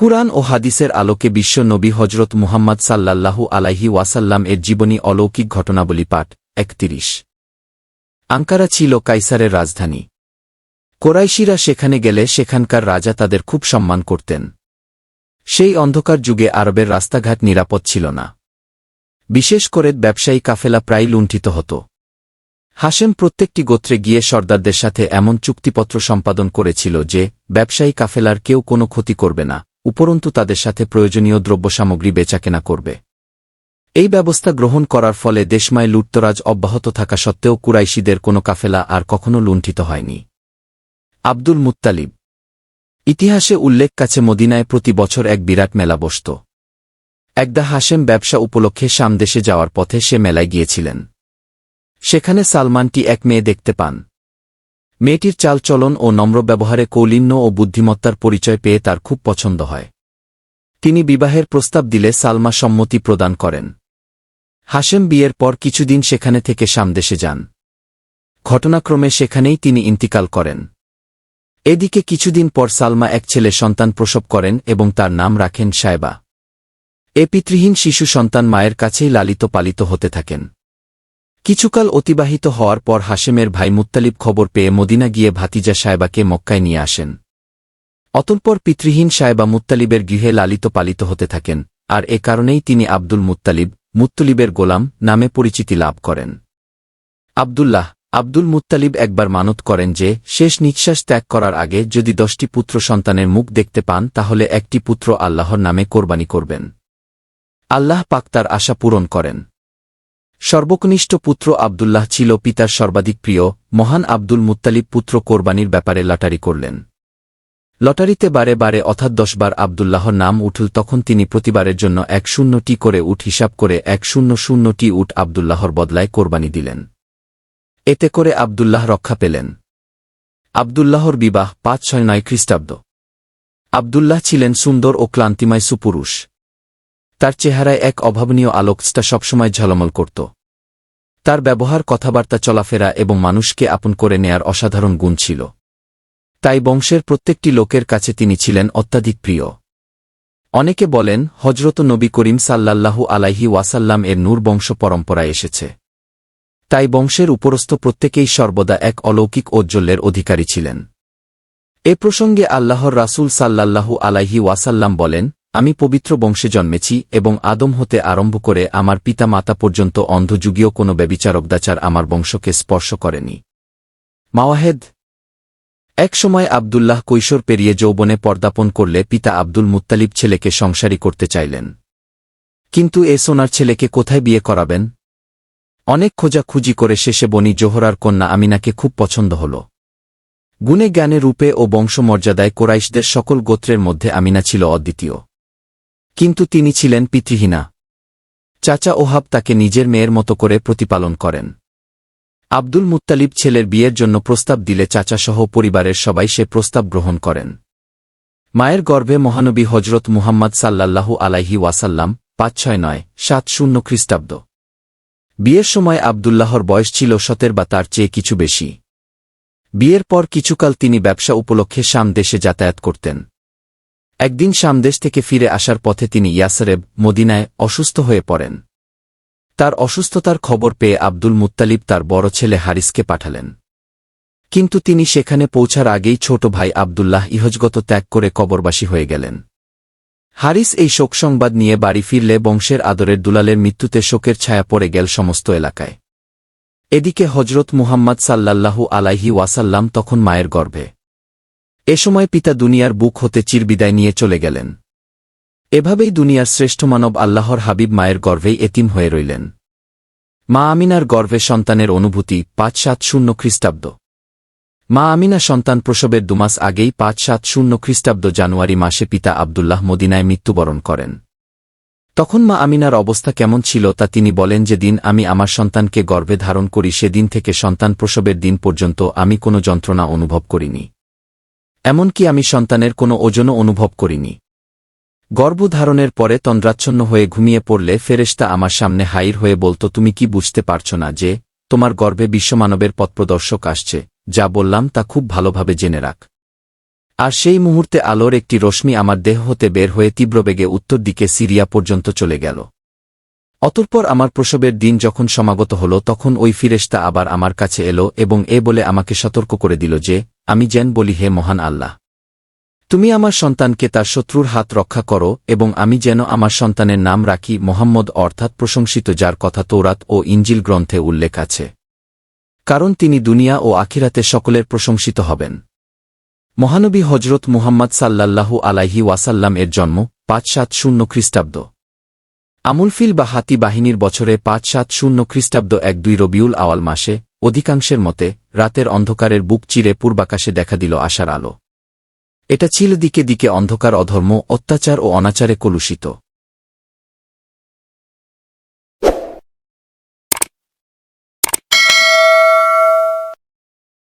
কুরআন ও হাদিসের আলোকে বিশ্ব নবী হজরত মুহাম্মদ সাল্লাল্লাহু আলাইহি ওয়াসাল্লাম এর জীবনী অলৌকিক ঘটনাবলী পাঠ একত্রিশ। আঙ্কারা ছিল কাইসারের রাজধানী। কোরাইশিরা সেখানে গেলে সেখানকার রাজা তাদের খুব সম্মান করতেন। সেই অন্ধকার যুগে আরবের রাস্তাঘাট নিরাপদ ছিল না। বিশেষ করে ব্যবসায়ী কাফেলা প্রায় লুণ্ঠিত হতো। হাসেম প্রত্যেকটি গোত্রে গিয়ে সর্দারদের সাথে এমন চুক্তিপত্র সম্পাদন করেছিল যে, ব্যবসায়ী কাফেলার কেউ কোনো ক্ষতি করবে না। উপরন্তু তাদের সাথে প্রয়োজনীয় দ্রব্য দ্রব্যসামগ্রী বেচাকেনা করবে। এই ব্যবস্থা গ্রহণ করার ফলে দেশমায় লুটতরাজ অব্যাহত থাকা সত্ত্বেও কুরাইশিদের কোনো কাফেলা আর কখনো লুণ্ঠিত হয়নি। আব্দুল মুত্তালিব। ইতিহাসে উল্লেখ কাছে মদিনায় প্রতি বছর এক বিরাট মেলা বসত। একদা হাশেম ব্যবসা উপলক্ষে সামদেশে যাওয়ার পথে সে মেলায় গিয়েছিলেন। সেখানে সালমানটি এক মেয়ে দেখতে পান। মেয়েটির চালচলন ও নম্র ব্যবহারে কৌলিন্য ও বুদ্ধিমত্তার পরিচয় পেয়ে তার খুব পছন্দ হয়। তিনি বিবাহের প্রস্তাব দিলে সালমা সম্মতি প্রদান করেন। হাশেম বিয়ের পর কিছুদিন সেখানে থেকে সামদেশে যান। ঘটনাক্রমে সেখানেই তিনি ইন্তিকাল করেন। এদিকে কিছুদিন পর সালমা এক ছেলে সন্তান প্রসব করেন এবং তার নাম রাখেন সায়বা। এ পিতৃহীন শিশু সন্তান মায়ের কাছেই লালিত পালিত হতে থাকেন। কিছুকাল অতিবাহিত হওয়ার পর হাশেমের ভাই মুত্তালিব খবর পেয়ে মদিনা গিয়ে ভাতিজা সায়বাকে মক্কায় নিয়ে আসেন। অতঃপর পিতৃহীন সায়বা মুত্তালিবের গৃহে লালিত পালিত হতে থাকেন, আর এ কারণেই তিনি আব্দুল মুত্তালিব মুত্তলিবের গোলাম নামে পরিচিতি লাভ করেন। আবদুল্লাহ, আব্দুল মুত্তালিব একবার মানত করেন যে, শেষ নিঃশ্বাস ত্যাগ করার আগে যদি দশটি পুত্র সন্তানের মুখ দেখতে পান, তাহলে একটি পুত্র আল্লাহর নামে কোরবানি করবেন। আল্লাহ পাক তার আশা পূরণ করেন। সর্বকনিষ্ঠ পুত্র আবদুল্লাহ ছিল পিতার সর্বাধিক প্রিয়, মহান আব্দুল মুত্তালিব পুত্র কোরবানির ব্যাপারে লটারি করলেন। লটারিতে বারে বারে অর্থাৎ দশবার আবদুল্লাহর নাম উঠল, তখন তিনি প্রতিবারের জন্য এক শূন্যটি করে উঠ হিসাব করে এক শূন্য শূন্যটি উঠ আবদুল্লাহর বদলায় কোরবানি দিলেন। এতে করে আবদুল্লাহ রক্ষা পেলেন। আবদুল্লাহর বিবাহ পাঁচ ছয় নয় খ্রিস্টাব্দ। আবদুল্লাহ ছিলেন সুন্দর ও ক্লান্তিময় সুপুরুষ। তার চেহারায় এক অভাবনীয় আলোকস্টা সবসময় ঝলমল করত। তার ব্যবহার, কথাবার্তা, চলাফেরা এবং মানুষকে আপন করে নেয়ার অসাধারণ গুণ ছিল। তাই বংশের প্রত্যেকটি লোকের কাছে তিনি ছিলেন অত্যাধিক প্রিয়। অনেকে বলেন হজরত নবী করিম সাল্লাল্লাহু আলাইহি ওয়াসাল্লাম এর নূর বংশ পরম্পরায় এসেছে। তাই বংশের উপরস্থ প্রত্যেকেই সর্বদা এক অলৌকিক ঔজ্জ্বল্যের অধিকারী ছিলেন। এ প্রসঙ্গে আল্লাহর রাসূল সাল্লাল্লাহু আলাইহি ওয়াসাল্লাম বলেন আমি পবিত্র বংশে জন্মেছি এবং আদম হতে আরম্ভ করে আমার পিতা মাতা পর্যন্ত অন্ধযুগীয় কোনো ব্যবিচার ব্যবিচারকদাচার আমার বংশকে স্পর্শ করেনি। মাওয়াহেদ এক সময় আবদুল্লাহ কৈশোর পেরিয়ে যৌবনে পর্দাপন করলে পিতা আব্দুল মুত্তালিব ছেলেকে সংসারী করতে চাইলেন। কিন্তু এ সোনার ছেলেকে কোথায় বিয়ে করাবেন? অনেক খোঁজাখুঁজি করে শেষে বনি জোহরার কন্যা আমিনাকে খুব পছন্দ হল। গুণে জ্ঞানে রূপে ও বংশমর্যাদায় কোরাইশদের সকল গোত্রের মধ্যে আমিনা ছিল অদ্বিতীয়। কিন্তু তিনি ছিলেন পিতৃহীনা। চাচা ওহাব তাকে নিজের মেয়ের মতো করে প্রতিপালন করেন। আব্দুল মুত্তালিব ছেলের বিয়ের জন্য প্রস্তাব দিলে চাচাসহ পরিবারের সবাই সে প্রস্তাব গ্রহণ করেন। মায়ের গর্ভে মহানবী হজরত মুহাম্মদ সাল্লাল্লাহু আলাইহি ওয়াসাল্লাম, পাঁচ ছয় নয়, সাত শূন্য খ্রিস্টাব্দ। বিয়ের সময় আবদুল্লাহর বয়স ছিল সতের বা তার চেয়ে কিছু বেশি। বিয়ের পর কিছুকাল তিনি ব্যবসা উপলক্ষে শাম দেশে যাতায়াত করতেন। একদিন শামদেশ থেকে ফিরে আসার পথে তিনি ইয়াসরেব মদিনায় অসুস্থ হয়ে পড়েন। তার অসুস্থতার খবর পেয়ে আব্দুল মুত্তালিব তার বড় ছেলে হারিসকে পাঠালেন। কিন্তু তিনি সেখানে পৌঁছার আগেই ছোট ভাই আবদুল্লাহ ইহজগত ত্যাগ করে কবরবাসী হয়ে গেলেন। হারিস এই শোক সংবাদ নিয়ে বাড়ি ফিরলে বংশের আদরের দুলালের মৃত্যুতে শোকের ছায়া পড়ে গেল সমস্ত এলাকায়। এদিকে হজরত মুহাম্মদ সাল্লাল্লাহু আলাইহি ওয়াসাল্লাম তখন মায়ের গর্ভে। এ সময় পিতা দুনিয়ার বুক হতে চিরবিদায় নিয়ে চলে গেলেন। এভাবেই দুনিয়ার শ্রেষ্ঠ মানব আল্লাহর হাবিব মায়ের গর্ভেই এতিম হয়ে রইলেন। মা আমিনার গর্ভে সন্তানের অনুভূতি পাঁচ সাত শূন্য খ্রিস্টাব্দ। মা আমিনা সন্তান প্রসবের দুমাস আগেই পাঁচ সাত শূন্য খ্রিস্টাব্দ জানুয়ারি মাসে পিতা আবদুল্লাহ মদিনায় মৃত্যুবরণ করেন। তখন মা আমিনার অবস্থা কেমন ছিল তা তিনি বলেন যে দিন আমি আমার সন্তানকে গর্ভে ধারণ করি, সেদিন থেকে সন্তান প্রসবের দিন পর্যন্ত আমি কোনো যন্ত্রণা অনুভব করিনি। এমনকি আমি সন্তানের কোনো ওজনও অনুভব করিনি। গর্ভধারণের পরে তন্দ্রাচ্ছন্ন হয়ে ঘুমিয়ে পড়লে ফেরেশতা আমার সামনে হাইর হয়ে বলতো, তুমি কি বুঝতে পারছ না যে তোমার গর্ভে বিশ্বমানবের পথপ্রদর্শক আসছে, যা বললাম তা খুব ভালোভাবে জেনে রাখ। আর সেই মুহূর্তে আলোর একটি রশ্মি আমার দেহ হতে বের হয়ে তীব্রবেগে উত্তর দিকে সিরিয়া পর্যন্ত চলে গেল। অতঃপর আমার প্রসবের দিন যখন সমাগত হল, তখন ওই ফিরেশতা আবার আমার কাছে এলো এবং এ বলে আমাকে সতর্ক করে দিল যে, আমি যেন বলি, হে মহান আল্লাহ! তুমি আমার সন্তানকে তার শত্রুর হাত রক্ষা করো এবং আমি যেন আমার সন্তানের নাম রাখি মোহাম্মদ অর্থাৎ প্রশংসিত, যার কথা তৌরাত ও ইঞ্জিল গ্রন্থে উল্লেখ আছে। কারণ তিনি দুনিয়া ও আখিরাতে সকলের প্রশংসিত হবেন। মহানবী হজরত মুহাম্মদ সাল্লাল্লাহু আলাইহি ওয়াসাল্লাম এর জন্ম পাঁচ সাত শূন্য খ্রিস্টাব্দ। আমুলফিল বা হাতি বাহিনীর বছরে পাঁচ সাত শূন্য খ্রিস্টাব্দ এক দুই রবিউল আওয়াল মাসে, অধিকাংশের মতে, রাতের অন্ধকারের বুক চিরে পূর্বাকাশে দেখা দিল আশার আলো। এটা ছিল দিকে দিকে অন্ধকার, অধর্ম, অত্যাচার ও অনাচারে কলুষিত।